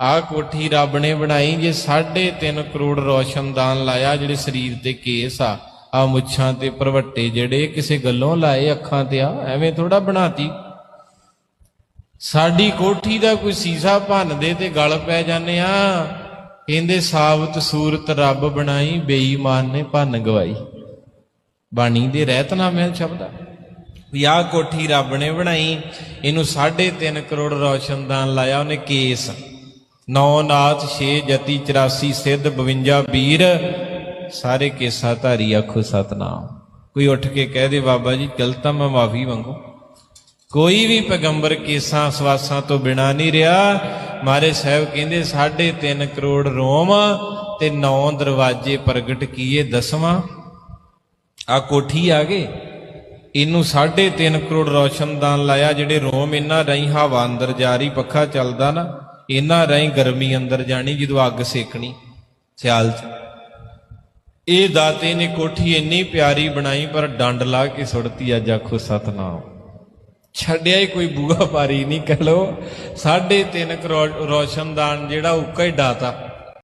ਆਹ ਕੋਠੀ ਰੱਬ ਨੇ ਬਣਾਈ ਜੇ 3.5 ਕਰੋੜ ਰੋਸ਼ਨਦਾਨ ਲਾਇਆ ਜਿਹੜੇ ਸਰੀਰ ਤੇ ਕੇਸ ਆ ਆ ਮੁੱਛਾਂ ਤੇ ਪ੍ਰਵੱਟੇ ਜਿਹੜੇ ਕਿਸੇ ਗੱਲੋਂ ਲਾਏ ਅੱਖਾਂ ਤੇ ਆ, ਐਵੇਂ ਥੋੜਾ ਬਣਾਤੀ। ਸਾਡੀ ਕੋਠੀ ਦਾ ਕੋਈ ਸੀਸਾ ਭੰਨ ਦੇ ਤੇ ਗਲ ਪੈ ਜਾਂਦੇ ਆ। ਕਹਿੰਦੇ ਸਾਬਤ ਸੂਰਤ ਰੱਬ ਬਣਾਈ, ਬੇਈਮਾਨ ਨੇ ਭੰਨ ਗਵਾਈ। ਬਾਣੀ ਦੇ ਰਹਿਤਨਾਮੇ ਸ਼ਬਦ ਆ। ਵੀ ਆਹ ਕੋਠੀ ਰੱਬ ਨੇ ਬਣਾਈ, ਇਹਨੂੰ 3.5 ਕਰੋੜ ਰੋਸ਼ਨਦਾਨ ਲਾਇਆ, ਉਹਨੇ ਕੇਸ। ਨੌ ਨਾਥ 6 ਜਤੀ 84 ਸਿੱਧ 52 ਵੀਰ ਸਾਰੇ ਕੇਸਾ ਧਾਰੀ ਆਖੋ ਸਤਨਾਮ। ਕੋਈ ਉੱਠ ਕੇ ਕਹਿ ਦੇ, ਬਾਬਾ ਜੀ ਗਲਤਾਂ ਮੈਂ ਮਾਫੀ ਮੰਗੂ। ਕੋਈ ਵੀ ਪੈਗੰਬਰ ਕੇਸਾਂ ਸਵਾਸਾਂ ਤੋਂ ਬਿਨਾ ਨਹੀਂ ਰਿਹਾ। ਮਾਰੇ ਸਾਹਿਬ ਕਹਿੰਦੇ 3.5 ਕਰੋੜ ਰੋਮ ਤੇ 9 ਦਰਵਾਜ਼ੇ ਪ੍ਰਗਟ ਕੀਏ ਦਸਵਾਂ। ਆ ਕੋਠੀ ਆ ਗਏ। ਇਹਨੂੰ 3.5 ਕਰੋੜ ਰੋਸ਼ਨਦਾਨ ਲਾਇਆ, ਜਿਹੜੇ ਰੋਮ ਇਹਨਾਂ ਰਾਹੀਂ ਹਵਾ ਅੰਦਰ ਜਾ ਰਹੀ, ਪੱਖਾ ਚੱਲਦਾ ਨਾ। ਇਹਨਾਂ ਰਾਹੀਂ ਗਰਮੀ ਅੰਦਰ ਜਾਣੀ, ਜਦੋਂ ਅੱਗ ਸੇਕਣੀ, ਸਿਆਲ ਚ। ਇਹ ਦਾਤੇ ਨੇ ਕੋਠੀ ਇੰਨੀ ਪਿਆਰੀ ਬਣਾਈ, ਪਰ ਡੰਡ ਲਾ ਕੇ ਸੁੱਟਤੀ ਅੱਜ ਆਖੋ ਸਤਨਾਮ। ਛੱਡਿਆ ਹੀ ਕੋਈ ਬੂਹਾ ਪਾਰੀ ਨਹੀਂ, ਕਹ ਲੋ 3.5 ਕਰੋੜ ਰੋਸ਼ਨਦਾਨ ਜਿਹੜਾ ਉੱਕਾ ਹੀ ਡਾਤਾ।